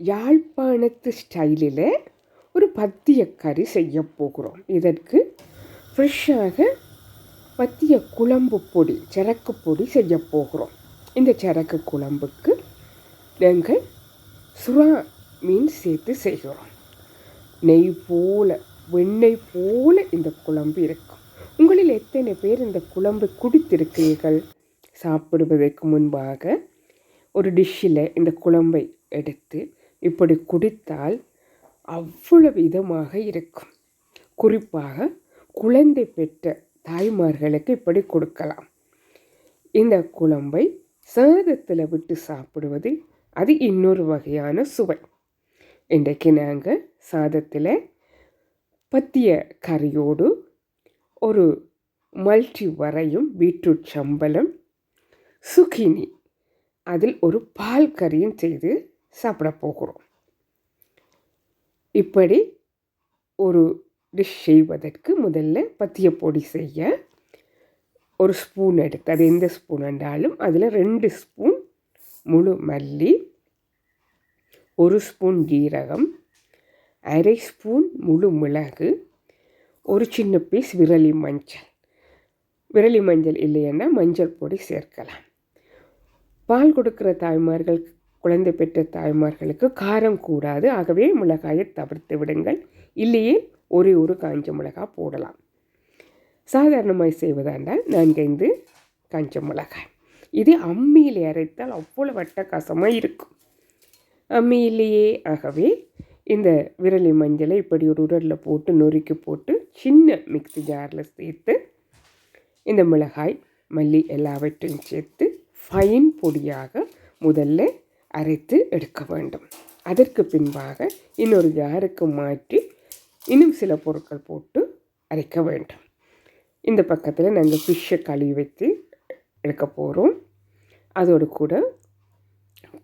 யாழ்ப்பாணத்து ஸ்டைலில் ஒரு பத்திய கறி செய்ய போகிறோம். இதற்கு ஃப்ரெஷ்ஷாக பத்திய குழம்பு பொடி சரக்கு பொடி செய்ய போகிறோம். இந்த சரக்கு குழம்புக்கு நாங்கள் சுறா மீன் சேர்த்து செய்கிறோம். நெய் போல வெண்ணெய் போல இந்த குழம்பு இருக்கும். உங்களில் எத்தனை பேர் இந்த குழம்பு குடித்திருக்கிறீர்கள்? சாப்பிடுவதற்கு முன்பாக ஒரு டிஷ்ஷில் இந்த குழம்பை எடுத்து இப்படி குடித்தால் அவ்வளவு இதமாக இருக்கும். குறிப்பாக குழந்தை பெற்ற தாய்மார்களுக்கு இப்படி கொடுக்கலாம். இந்த குழம்பை சாதத்தில் விட்டு சாப்பிடுவது அது இன்னொரு வகையான சுவை. இன்றைக்கு நாங்கள் சாதத்தில் பத்திய கறியோடு ஒரு மல்டி வரையும் பீட்ரூட் சம்பளம் சுகினி அதில் ஒரு பால் கறியும் செய்து சாப்பிட போகிறோம். இப்படி ஒரு டிஷ் செய்வதற்கு முதல்ல பத்திய பொடி செய்ய ஒரு ஸ்பூன் எடுத்து அது எந்த ஸ்பூன் என்றாலும் அதில் ரெண்டு ஸ்பூன் முழு மல்லி ஒரு ஸ்பூன் ஜீரகம் அரை ஸ்பூன் முழு மிளகு ஒரு சின்ன பீஸ் விரலி மஞ்சள். விரலி மஞ்சள் இல்லைன்னா மஞ்சள் பொடி சேர்க்கலாம். பால் கொடுக்குற தாய்மார்கள் குழந்தை பெற்ற தாய்மார்களுக்கு காரம் கூடாது. ஆகவே மிளகாயை தவிர்த்து விடுங்கள். இல்லையே ஒரே ஒரு காஞ்ச மிளகாய் போடலாம். சாதாரணமாக செய்வதாண்டால் நான்கைந்து காஞ்ச மிளகாய். இது அம்மியில் அரைத்தால் அவ்வளோ வட்டக்காசமாக இருக்கும். அம்மியிலேயே ஆகவே இந்த விரலி மஞ்சளை இப்படி ஒரு உரலில் போட்டு நொறுக்கி போட்டு சின்ன மிக்சி ஜாரில் சேர்த்து இந்த மிளகாய் மல்லி எல்லாவற்றையும் சேர்த்து ஃபைன் பொடியாக முதல்ல அரைத்து எடுக்க வேண்டும். அதற்கு பின்பாக இன்னொரு ஜாருக்கு மாற்றி இன்னும் சில பொருட்கள் போட்டு அரைக்க வேண்டும். இந்த பக்கத்தில் நாங்கள் ஃபிஷ்ஷை கழுவி வைத்து எடுக்க போகிறோம் அதோடு கூட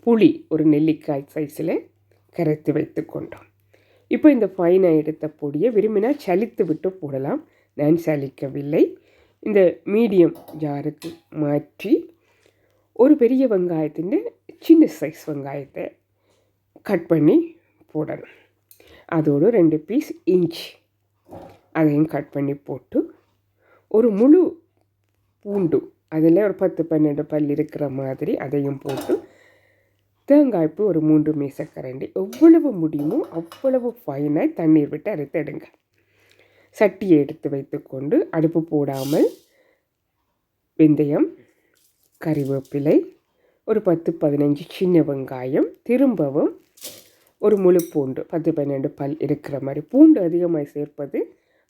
புளி ஒரு நெல்லிக்காய் சைஸில் கரைத்து வைத்து கொண்டோம். இப்போ இந்த ஃபைனாக எடுத்த பொடியை விரும்பினா சலித்து விட்டு போடலாம். நான் சலிக்கவில்லை. இந்த மீடியம் ஜாருக்கு மாற்றி ஒரு பெரிய வெங்காயத்தின் சின்ன சைஸ் வெங்காயத்தை கட் பண்ணி போடணும். அதோடு ரெண்டு பீஸ் இஞ்சி அதையும் கட் பண்ணி போட்டு ஒரு முழு பூண்டு அதில் ஒரு பத்து பன்னெண்டு பல் இருக்கிற மாதிரி அதையும் போட்டு தேங்காய்ப்பு ஒரு மூன்று மீசக்கரண்டி எவ்வளவு முடியுமோ அவ்வளவு ஃபைனாக தண்ணீர் விட்டு அரைத்து எடுங்க. சட்டியை எடுத்து வைத்துக்கொண்டு அடுப்பு போடாமல் வெந்தயம் கறிவேப்பிலை ஒரு பத்து பதினஞ்சு சின்ன வெங்காயம் திரும்பவும் ஒரு முழு பூண்டு பத்து பன்னெண்டு பல் இருக்கிற மாதிரி பூண்டு அதிகமாக சேர்ப்பது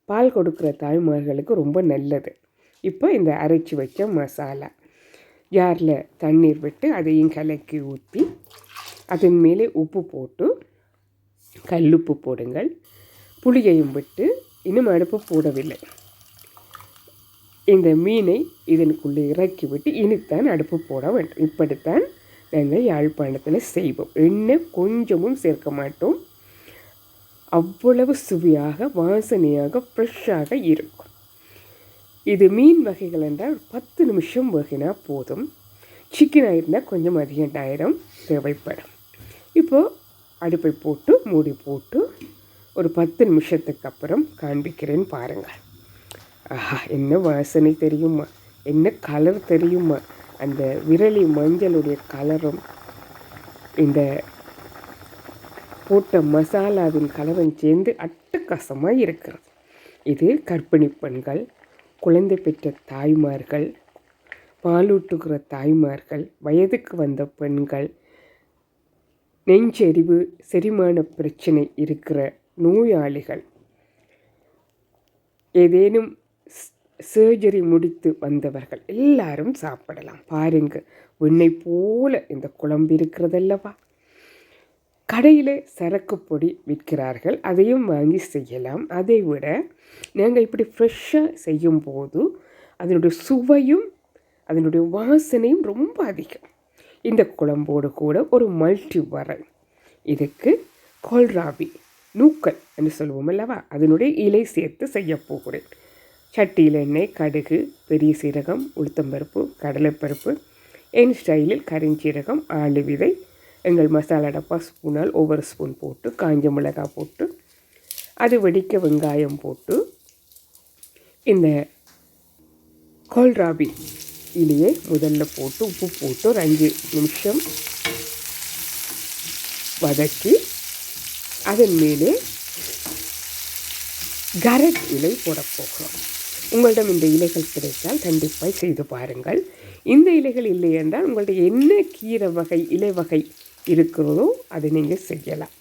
பால் கொடுக்குற தாய்மார்களுக்கு ரொம்ப நல்லது. இப்போ இந்த அரைச்சி வச்ச மசாலா. ஜாரில் தண்ணீர் விட்டு அதையும் கலக்கி ஊற்றி அதன் மேலே உப்பு போட்டு கல்லுப்பு போடுங்கள். புளியையும் விட்டு இன்னும் அடுப்பு போடவில்லை. இந்த மீனை இதனுக்குள்ளே இறக்கி விட்டு இனித்தான் அடுப்பு போட வேண்டும். இப்படித்தான் நாங்கள் யாழ்ப்பாணத்தில் செய்வோம். எண்ணெய் கொஞ்சமும் சேர்க்க மாட்டோம். அவ்வளவு சுவையாக வாசனையாக ஃப்ரெஷ்ஷாக இருக்கும். இது மீன் வகைகள் என்றால் பத்து நிமிஷம் வகினா போதும். சிக்கன் ஆயிருந்தால் கொஞ்சம் அதிக நேரம் தேவைப்படும். இப்போது அடுப்பை போட்டு மூடி போட்டு ஒரு பத்து நிமிஷத்துக்கு அப்புறம் காண்பிக்கிறேன் பாருங்கள். ஆஹா என்ன வாசனை தெரியுமா? என்ன கலர் தெரியுமா? அந்த விரலி மஞ்சளுடைய கலரும் இந்த போட்ட மசாலாவின் கலரும் சேர்ந்து அட்டகாசமாக இருக்கிறது. இது கர்ப்பிணி பெண்கள் குழந்தை பெற்ற தாய்மார்கள் பாலூட்டுகிற தாய்மார்கள் வயதுக்கு வந்த பெண்கள் நெஞ்செறிவு செரிமான பிரச்சனை இருக்கிற நோயாளிகள் ஏதேனும் சர்ஜரி முடித்து வந்தவர்கள் எல்லாரும் சாப்பிடலாம். பாருங்க உன்னை போல இந்த குழம்பு இருக்கிறதல்லவா? கடையில் சரக்கு பொடி விற்கிறார்கள் அதையும் வாங்கி செய்யலாம். அதை விட நாங்கள் இப்படி ஃப்ரெஷ்ஷாக செய்யும்போது அதனுடைய சுவையும் அதனுடைய வாசனையும் ரொம்ப அதிகம். இந்த குழம்போடு கூட ஒரு மல்டி வரல் இதுக்கு கோல்ராபி நூக்கல் என்று சொல்லுவோம் அல்லவா? அதனுடைய இலை சேர்த்து செய்ய போகிறேன். சட்டியில் எண்ணெய் கடுகு பெரிய சீரகம் உளுத்தம்பருப்பு கடலைப்பருப்பு. என் ஸ்டைலில் கரிஞ்சீரகம் ஆளு விதை எங்கள் மசாலா டப்பா ஸ்பூனால் ஒவ்வொரு ஸ்பூன் போட்டு காஞ்ச மிளகாய் போட்டு அது வெடிக்க வெங்காயம் போட்டு இந்த கோல்ராபி இலையை முதல்ல போட்டு உப்பு போட்டு ஒரு அஞ்சு நிமிஷம் வதக்கி அதன் மேலே கரட் இலை போட போகிறோம் உங்களிடம் இந்த இலைகள் கிடைத்தால் கண்டிப்பாக செய்து பாருங்கள். இந்த இலைகள் இல்லை என்றால் உங்கள்ட்ட என்ன கீரை வகை இலை வகை இருக்கிறதோ அதை நீங்கள் செய்யலாம்.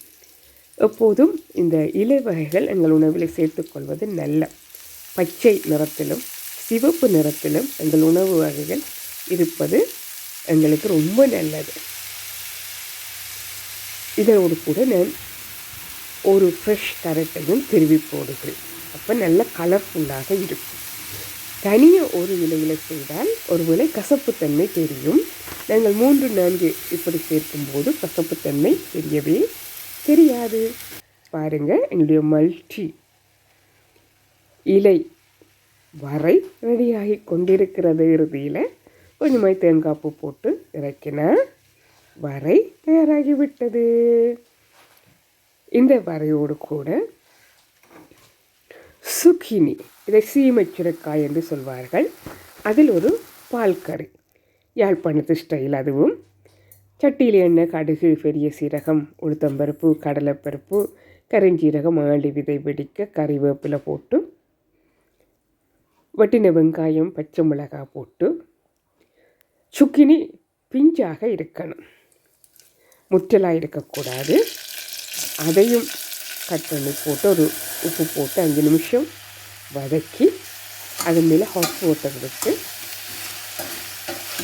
எப்போதும் இந்த இலை வகைகள் எங்கள் உணவில் சேர்த்துக்கொள்வது நல்ல. பச்சை நிறத்திலும் சிவப்பு நிறத்திலும் எங்கள் உணவு வகைகள் இருப்பது எங்களுக்கு ரொம்ப நல்லது. இதோடு கூட நான் ஒரு ஃப்ரெஷ் கரட்டையும் திருவி போடுகிறேன். அப்போ நல்ல கலர்ஃபுல்லாக இருக்கும். தனியாக ஒரு இலையில் செய்தால் ஒரு விலை கசப்புத்தன்மை தெரியும். நாங்கள் மூன்று நான்கு இப்படி சேர்க்கும்போது கசப்புத்தன்மை தெரியவே தெரியாது. பாருங்கள் என்னுடைய மல்டி இலை வரை ரெடியாகி கொண்டிருக்கிறது இறுதியில். கொஞ்சமாய் தேங்காப்பு போட்டு இறக்கினா வரை தயாராகிவிட்டது. இந்த வரையோடு கூட சுக்கினி இதை சீமைச்சுரக்காய் என்று சொல்வார்கள். அதில் ஒரு பால் கறி யாழ்ப்பாணத்து ஸ்டைல் அதுவும். சட்டியில் எண்ணெய் கடுகு பெரிய சீரகம் உளுத்தம்பருப்பு கடலைப்பருப்பு கருஞ்சீரகம் ஆண்டு விதை வெடிக்க கறிவேப்பிலை போட்டு வட்டின வெங்காயம் பச்சை மிளகாய் போட்டு சுக்கினி பிஞ்சாக இருக்கணும். முற்றலாக இருக்கக்கூடாது. அதையும் கட் பண்ணி போட்டு ஒரு உப்பு போட்டு அஞ்சு நிமிஷம் வதக்கி அது மேலே ஹாட் வாட்டர் விட்டு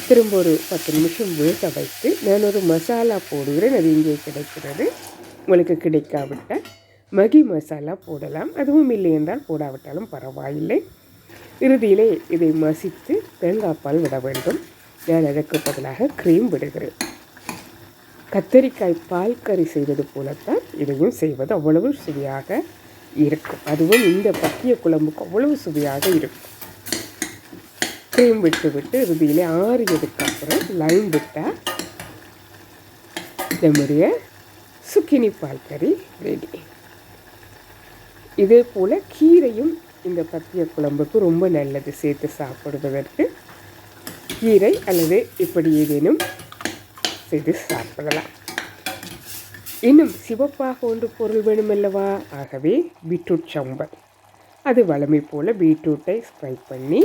திரும்ப ஒரு பத்து நிமிஷம் வேக வைத்து நான் ஒரு மசாலா போடுகிறேன் அது இங்கே கிடைக்கிறது உங்களுக்கு கிடைக்காவிட்டால் மகி மசாலா போடலாம் அதுவும் இல்லை என்றால் போடாவிட்டாலும் பரவாயில்லை இறுதியிலே இதை மசித்து தேங்காய் பால் விட வேண்டும் நான் அதற்கு பதிலாக க்ரீம் விடுகிறேன் கத்தரிக்காய் பால் கறி செய்வது போலத்தான் இதையும் செய்வது அவ்வளவு சுவையாக இருக்கும். அதுவும் இந்த பத்திய குழம்புக்கு அவ்வளவு சுவையாக இருக்கும். க்ரீம் விட்டு விட்டு இறுதியிலே ஆறியதுக்கு அப்புறம் லைம் விட்டால் நம்முடைய சுக்கினி பால் கறி ரெடி இதே போல் கீரையும் இந்த பத்திய குழம்புக்கு ரொம்ப நல்லது. சேர்த்து சாப்பிடுவதற்கு கீரை அல்லது இப்படி ஏதேனும் செய்து சாப்பிடலாம். இன்னும் சிவப்பாக ஒன்று பொருள் வேணுமல்லவா? ஆகவே பீட்ரூட் சம்பல் அது வளமை போல் பீட்ரூட்டை ஃப்ரை பண்ணி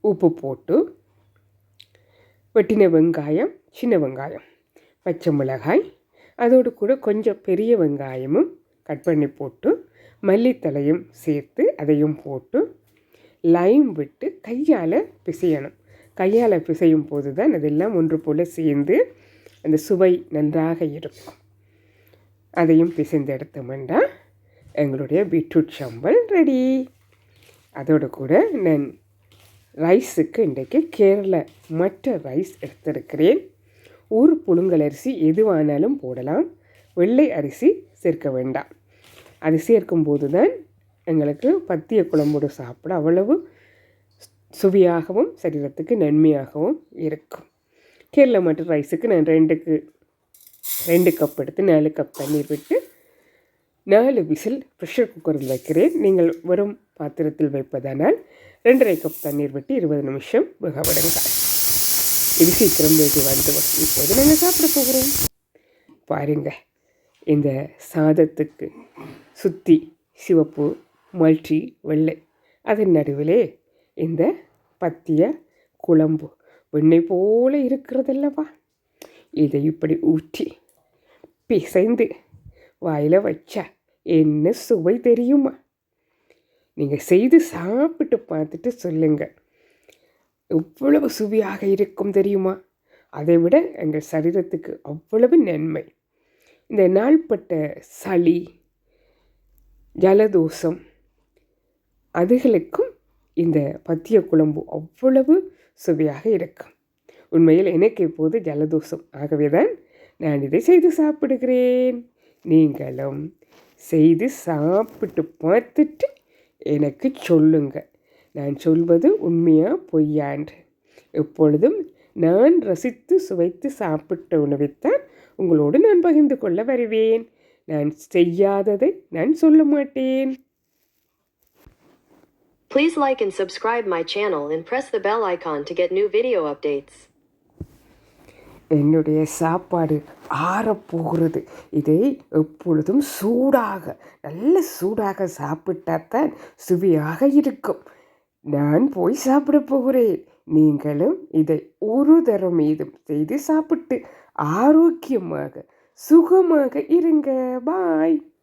உப்பு போட்டு வெட்டின வெங்காயம் சின்ன வெங்காயம் பச்சை மிளகாய் அதோடு கூட கொஞ்சம் பெரிய வெங்காயமும் கட் பண்ணி போட்டு மல்லித்தலையும் சேர்த்து அதையும் போட்டு லைம் விட்டு கையால் பிசையணும். கையால் பிசையும் போது தான் அதெல்லாம் ஒன்று போல் சேர்ந்து அந்த சுவை நன்றாக இருக்கும். அதையும் பிசைந்து எடுத்தோம்னா எங்களுடைய பீட்ரூட் சம்பல் ரெடி. அதோடு கூட நான் ரைஸுக்கு இன்றைக்கு கேரள மற்ற ரைஸ் எடுத்திருக்கிறேன். ஊர் புழுங்கல் அரிசி எதுவானாலும் போடலாம் வெள்ளை அரிசி சேர்க்க வேண்டாம். அது சேர்க்கும்போது தான் எங்களுக்கு பத்திய குழம்போடு சாப்பிட அவ்வளவு சுவையாகவும் சரீரத்துக்கு நன்மையாகவும் இருக்கும். கேரளா மட்டு ரைஸுக்கு நான் ரெண்டுக்கு ரெண்டு கப் எடுத்து நாலு கப் தண்ணீர் விட்டு நாலு விசில் ப்ரெஷர் குக்கரில் வைக்கிறேன். நீங்கள் வரும் பாத்திரத்தில் வைப்பதானால் ரெண்டரை கப் தண்ணீர் விட்டு இருபது நிமிஷம் வேக விடுங்கள். இது சீக்கிரம் வேகி வந்து இப்போது நாங்கள் சாப்பிட போகிறோம். பாருங்க இந்த சாதத்துக்கு சுற்றி சிவப்பு மல்டி வெள்ளை அதன் நடுவிலே இந்த பத்திய குழம்பு. வெண்ணெய் போல இருக்கிறதல்லவா? இதை இப்படி ஊற்றி பிசைந்து வாயில் வச்சா என்ன சுவை தெரியுமா? நீங்கள் செய்து சாப்பிட்டு பார்த்துட்டு சொல்லுங்கள் எவ்வளவு சுவையாக இருக்கும் தெரியுமா? அதை விட எங்கள் சரீரத்துக்கு அவ்வளவு நன்மை. இந்த நாள்பட்ட சளி ஜலதோஷம் அதுகளுக்கும் இந்த பத்திய குழம்பு அவ்வளவு சுவையாக இருக்கும். உண்மையில் எனக்கு இப்போது ஜலதோஷம். ஆகவே தான் நான் இதை செய்து சாப்பிடுகிறேன். நீங்களும் செய்து சாப்பிட்டு பார்த்துட்டு எனக்கு சொல்லுங்க. நான் சொல்வது உண்மையாக பொய்யான்று எப்பொழுதும் நான் ரசித்து சுவைத்து சாப்பிட்ட உணவைத்தான் உங்களோடு நான் பகிர்ந்து கொள்ள வருவேன். நான் செய்யாததை நான் சொல்ல மாட்டேன். Please like and subscribe my channel and press the bell icon to get new video updates. என்னுடைய சாப்பாடு ஆறப்போகிறது இதை எப்பொழுதும் சூடாக நல்ல சூடாக சாப்பிட்டாதான் சுவையாக இருக்கும். நான் போய் சாப்பிட போகிறேன். நீங்களும் இதை ஒரு தரம் மீதும் செய்து சாப்பிட்டு ஆரோக்கியமாக சுகமாக இருங்க. பாய்.